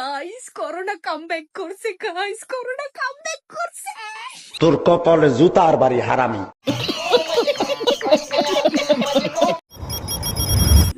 Guys corona comeback করছে guys corona comeback করছে। তোর কপালে জুতার বাড়ি হারামি।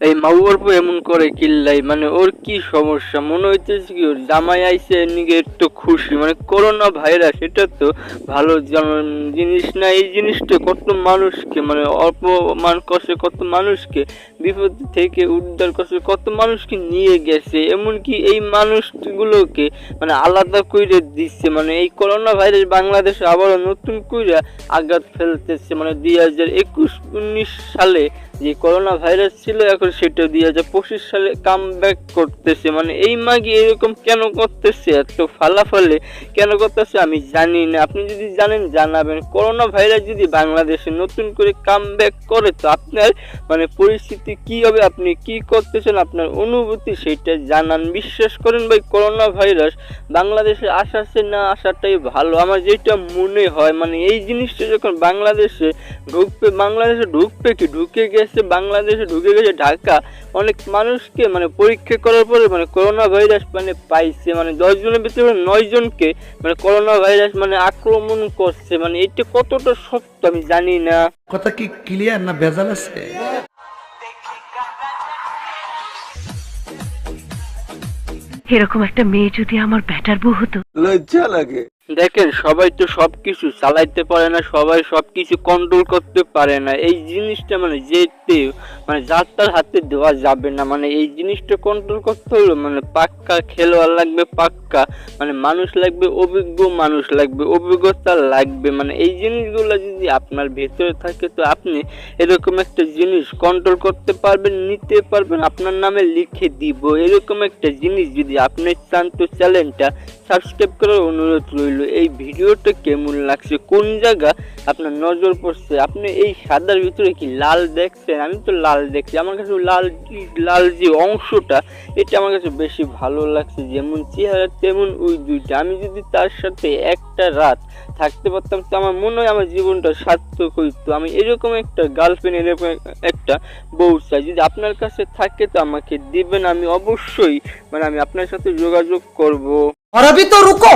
এই মাউয়ার এমন করে কিল্লাই মানে ওর কি সমস্যা? মনে হইতেছে কি ওর জামাই আইসে এদিকে একটু খুশি। মানে করোনা ভাইরাস, এটা তো ভালো জন- জিনিস না, এই জিনিসটা কত মানুষকে মানে অল্প মান কষে কত মানুষকে, বিপদ থেকে উদ্ধার করছে, কত মানুষকে নিয়ে গেছে। এমনকি এই মানুষগুলোকে মানে আলাদা করে দিচ্ছে। মানে এই করোনা ভাইরাস বাংলাদেশে আবারও নতুন করে আঘাত ফেলতেছে। মানে দুই হাজার একুশ, উনিশ সালে যে করোনা ভাইরাস ছিল, এখন সেটা দুই হাজার পঁচিশ সালে কাম ব্যাক করতেছে। মানে এই মাগি এরকম কেন করতেছে? এত ফালাফালে কেন করতেছে? আমি জানি না। আপনি যদি জানেন, জানাবেন। করোনা ভাইরাস যদি বাংলাদেশে নতুন করে কাম ব্যাক করে, তো আপনার মানে পরিস্থিতি কি হবে? আপনি কি করতেছেন? আপনার অনুভূতি সেটা জানান। বিশ্বাস করেন ভাই করোনা ভাইরাস বাংলাদেশে আসাছে না আসাটাই ভালো। আমার যেটা মনে হয় মানে এই জিনিসটা যখন বাংলাদেশে ঢুকবে বাংলাদেশে ঢুকবে কি? ঢুকে গেছে, বাংলাদেশে ঢুকে গেছে, ঢাকা অনেক মানুষকে মানে পরীক্ষা করার পরে মানে করোনা ভাইরাস মানে পাইছে মানে দশ জনের ভিতরে নয় জনকে মানে করোনা ভাইরাস মানে আক্রমণ করছে মানে এটা কতটা সত্য আমি জানি না। কথা কি ক্লিয়ার না ভেজাল আছে? এরকম একটা মেয়ে যদি আমার ব্যাটার বউ হতো। দেখেন, সবাই তো সব কিছু চালাইতে পারে না, সবাই সব কিছু কন্ট্রোল করতে পারে না। এই জিনিসটা মানে যেতে মানে যার তার হাতে দেওয়া যাবে না। মানে এই জিনিসটা কন্ট্রোল করতে হলে মানে পাক্কা খেলোয়াড় লাগবে, পাক্কা। মানে মানুষ লাগবে, অভিজ্ঞ মানুষ লাগবে, অভিজ্ঞতা লাগবে। মানে এই জিনিসগুলো যদি আপনার ভেতরে থাকে, তো আপনি এরকম একটা জিনিস কন্ট্রোল করতে পারবেন, নিতে পারবেন। আপনার নামে লিখে দিব। এরকম একটা জিনিস যদি আপনি চান, তো চ্যানেলটা সাবস্ক্রাইব করার অনুরোধ রইল। এই ভিডিওটা কেমন লাগছে কোন জায়গা আপনার নজর পড়ছে আপনি এই সাদার ভিতরে কি লাল দেখছেন আমি তো লাল দেখছি আমার কাছে লাল লাল যে অংশটা এটা আমার কাছে বেশি ভালো লাগছে যেমন চেহারা তেমন ওই দুইটা আমি যদি তার সাথে একটা রাত থাকতে পারতাম তো আমার মনে হয় আমার জীবনটা সার্থক হইতো আমি এরকম একটা গার্লফ্রেন্ড এরকম একটা বউ চাই যদি আপনার কাছে থাকে তো আমাকে দিবেন আমি অবশ্যই মানে আমি আপনার সাথে যোগাযোগ করব और अभी तो रुको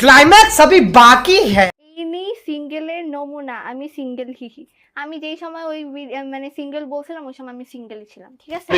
क्लाइमैक्स अभी बाकी है ইনি সিঙ্গেলের নমুনা আমি সিঙ্গেল হিহি আমি যেই সময় ওই বি- মানে সিঙ্গেল বলছিলাম ওই সময় আমি সিঙ্গেলই ছিলাম ঠিক আছে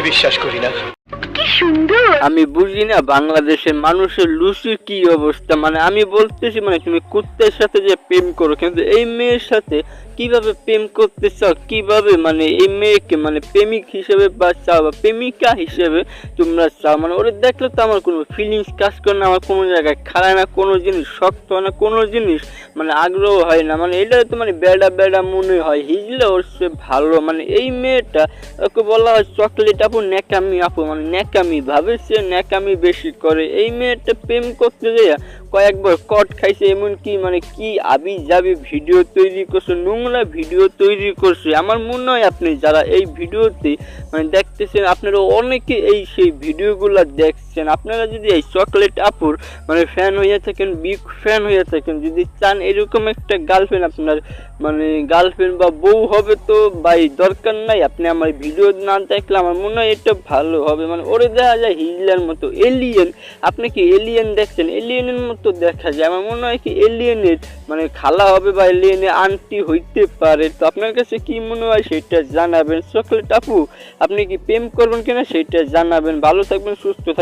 আমি বুঝি না বাংলাদেশের মানুষের লুচির কি অবস্থা? মানে আমি বলতেছি মানে তুমি কুত্তের সাথে যে প্রেম করো, কিন্তু এই মেয়ের সাথে কীভাবে প্রেম করতে চাও? কীভাবে মানে এই মেয়েকে মানে প্রেমিক হিসেবে বা চাও বা প্রেমিকা হিসেবে তোমরা চাও? মানে ওরা দেখলে তো আমার কোনো ফিলিংস কাজ করে না, আমার কোনো জায়গায় খারায় না, কোনো জিনিস শক্ত হয় না, কোনো জিনিস মানে আগ্রহ হয় না। মানে এটা তো মানে বেড়া বেড়া মনে হয়। হিজলে ওর সে ভালো। মানে এই মেয়েটা, ওকে বলা হয় চকলেট আপু, ন্যাকামি আপু। মানে ন্যাকামি ভাবে সে ন্যাকামি বেশি করে। এই মেয়েটা প্রেম করতে যাইয়া কয়েকবার কট খাইছে এমনকি মানে কি আবি যাবি ভিডিও তৈরি করছে, নোংরা ভিডিও তৈরি করছে। আমার মনে হয় আপনি যারা এই ভিডিওতে মানে দেখতেছেন, আপনারা অনেকে এই সেই ভিডিওগুলো দেখছেন। আপনারা যদি এই চকলেট আপুর মানে ফ্যান হয়ে থাকেন বিগ ফ্যান হয়ে থাকেন, যদি চান এরকম একটা গার্লফ্রেন্ড আপনার মানে গার্লফ্রেন্ড বা বউ হবে তো ভাই দরকার নাই। আপনি আমার ভিডিও না দেখলে আমার মনে হয় এটা ভালো হবে। মানে ওরে দেখা যায় হিজলার মতো এলিয়েন আপনি কি এলিয়েন দেখছেন? এলিয়েনের মতো দেখা যায়। আমার মনে হয় কি এলিয়েনের মানে খালা হবে বা এলিয়েনের আনটি হইতে পারে। তো আপনার কাছে কি মনে হয় সেটা জানাবেন? সকলে টাপু আপনি কি প্রেম করবেন কিনা সেটা জানাবেন। ভালো থাকবেন, সুস্থ থাকবেন।